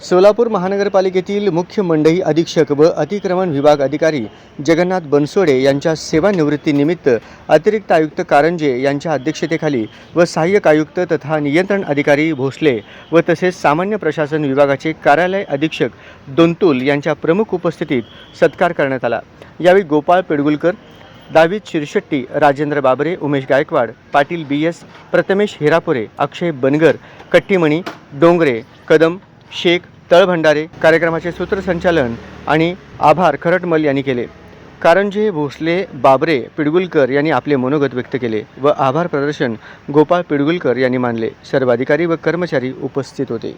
सोलापूर महानगरपालिकेतील मुख्य मंडई अधीक्षक व अतिक्रमण विभाग अधिकारी जगन्नाथ बनसोडे यांच्या सेवानिवृत्तीनिमित्त अतिरिक्त आयुक्त कारंजे यांच्या अध्यक्षतेखाली व सहाय्यक आयुक्त तथा नियंत्रण अधिकारी भोसले व तसेच सामान्य प्रशासन विभागाचे कार्यालय अधीक्षक दोंतुल यांच्या प्रमुख उपस्थितीत सत्कार करण्यात आला. यावेळी गोपाळ पेडगुलकर दावीद शिरशेट्टी राजेंद्र बाबरे उमेश गायकवाड पाटील बी एस प्रथमेश हिरापुरे अक्षय बनगर कट्टीमणी डोंगरे कदम शेख तळभंडारे कार्यक्रमाचे सूत्रसंचालन आणि आभार खरटमल यांनी केले. कारंजे भोसले बाबरे पिडगुलकर यांनी आपले मनोगत व्यक्त केले व आभार प्रदर्शन गोपाळ पिडगुलकर यांनी मानले. सर्व अधिकारी व कर्मचारी उपस्थित होते.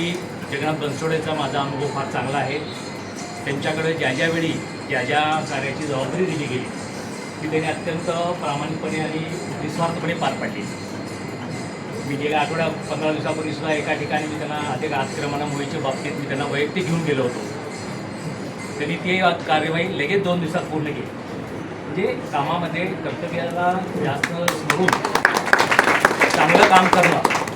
की जगन्नाथ बनसोडेचा माझा अनुभव फार चांगला आहे. त्यांच्याकडे ज्या ज्यावेळी ज्या ज्या कार्याची जबाबदारी दिली गेली ती त्यांनी अत्यंत प्रामाणिकपणे आणि निस्वार्थपणे पार पाडली. मी गेल्या आठवड्या पंधरा दिवसापूर्वी सुद्धा एका ठिकाणी मी त्यांना अधिक आक्रमणामुळेच्या बाबतीत मी त्यांना वैयक्तिक घेऊन गेलो होतो. त्यांनी ती कार्यवाही लगेच दोन दिवसात पूर्ण केली. म्हणजे कामामध्ये कर्तव्याला जास्त सोडून चांगलं काम करणं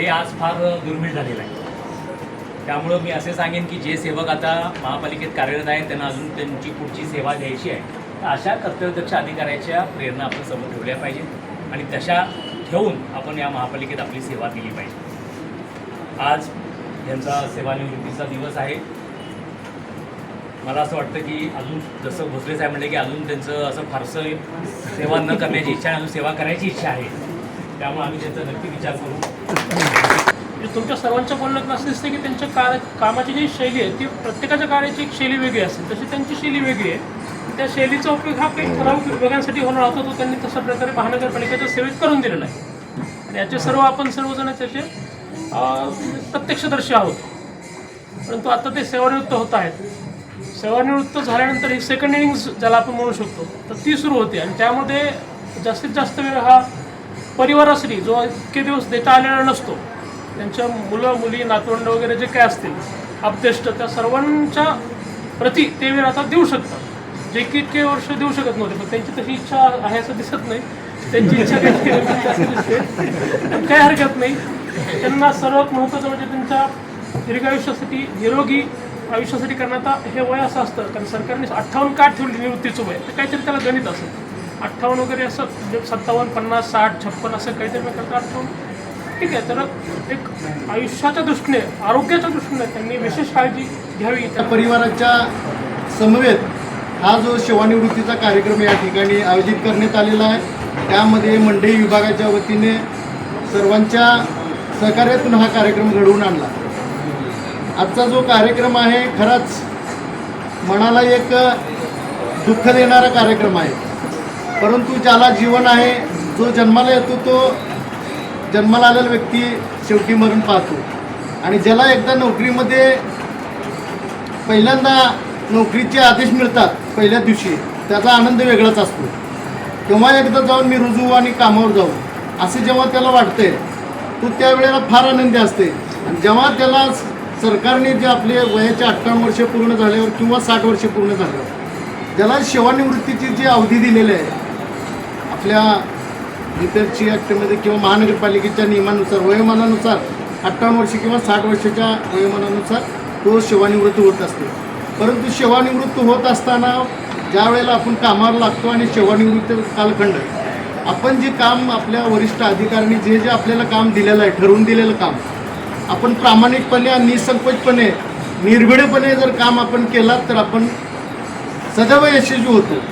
हे आज फार दुर्मिळ झालेलं आहे. त्यामुळं मी असे सांगेन की जे सेवक आता महापालिकेत कार्यरत आहेत त्यांना अजून त्यांची पुढची सेवा द्यायची आहे. तर अशा कर्तव्यदक्ष अधिकाऱ्याच्या प्रेरणा आपण समोर ठेवल्या पाहिजेत आणि तशा ठेवून आपण या महापालिकेत आपली सेवा दिली पाहिजे. आज यांचा सेवानिवृत्तीचा दिवस आहे. मला असं वाटतं की अजून जसं भोसले साहेब म्हणले की अजून त्यांचं असं फारसं सेवा न करण्याची इच्छा आहे अजून सेवा करायची इच्छा आहे. त्यामुळे आम्ही त्यांचा नक्की विचार करू. तुमच्या सर्वांच्या बोलण्यात असं दिसतं की त्यांच्या कार्य कामाची जी शैली आहे ती प्रत्येकाच्या कार्याची एक शैली वेगळी असते तशी त्यांची शैली वेगळी आहे. त्या शैलीचा उपयोग हा काही ठराविक विभागांसाठी होणार होता. तो त्यांनी तशा प्रकारे महानगरपालिकेच्या सेवेत करून दिलेला आहे. आणि याचे सर्व आपण सर्वजण त्याचे प्रत्यक्षदर्शी आहोत. परंतु आता ते सेवानिवृत्त होत आहेत. सेवानिवृत्त झाल्यानंतर ही सेकंड इनिंग्स ज्याला आपण म्हणू शकतो तर ती सुरू होते. आणि त्यामध्ये जास्तीत जास्त वेळ हा परिवारासाठी जो इतके दिवस देता आलेला नसतो त्यांच्या मुलं मुली नातवंड वगैरे जे काय असतील अपदेष्ट त्या सर्वांच्या प्रती ते वेळ आता देऊ शकतात. जे की इतके वर्ष देऊ शकत नव्हते पण त्यांची तशी इच्छा आहे असं दिसत नाही. त्यांची इच्छा काही काही हरकत नाही. त्यांना सर्वात महत्त्वाचं म्हणजे त्यांच्या दीर्घायुष्यासाठी निरोगी आयुष्यासाठी करण्यात हे वय असं असतं. कारण सरकारने अठ्ठावन्न का ठेवली निवृत्तीचं वय. तर काहीतरी त्याला गणित असतं अठ्ठावन्न वगैरे असं म्हणजे सत्तावन्न पन्नास साठ छप्पन असं काहीतरी मी करता अठ्ठावन्न ठीक आहे तर एक आयुष्याच्या दृष्टीने आरोग्याच्या दृष्टीने त्यांनी विशेष काळजी घ्यावी. त्या परिवाराच्या समवेत हा जो सेवानिवृत्तीचा कार्यक्रम या ठिकाणी आयोजित करण्यात आलेला आहे त्यामध्ये मंडई विभागाच्या वतीने सर्वांच्या सहकार्यातून हा कार्यक्रम घडवून आणला. आजचा जो कार्यक्रम आहे खराच मनाला एक दुःख देणारा कार्यक्रम आहे. परंतु ज्याला जीवन आहे जो जन्माला येतो तो जन्माला आलेला व्यक्ती शेवटी मरून पाहतो. आणि ज्याला एकदा नोकरीमध्ये पहिल्यांदा नोकरीचे आदेश मिळतात पहिल्या दिवशी त्याचा आनंद वेगळाच असतो. तेव्हा एकदा जाऊन मी रुजू आणि कामावर जाऊ असे जेव्हा त्याला वाटते तो त्यावेळेला फार आनंदी असते. आणि जेव्हा त्याला सरकारने जे आपले वयाचे अठ्ठावन्न वर्ष पूर्ण झाल्यावर किंवा साठ वर्ष पूर्ण झाल्यावर ज्याला सेवानिवृत्तीची जी अवधी दिलेली आहे आपल्या इतरची ॲक्टमध्ये किंवा महानगरपालिकेच्या नियमानुसार वयोमानानुसार अठ्ठावन्न वर्ष किंवा साठ वर्षाच्या वयोमानानुसार तो सेवानिवृत्त होत असतो. परंतु सेवानिवृत्त होत असताना ज्या वेळेला आपण कामावर लागतो आणि सेवानिवृत्त कालखंड आपण जे काम आपल्या वरिष्ठ अधिकाऱ्यांनी जे जे आपल्याला काम दिलेलं आहे ठरवून दिलेलं काम आपण प्रामाणिकपणे आणि निसंकोचपणे निर्भीडपणे जर काम आपण केलात तर आपण सदैव यशस्वी होतो.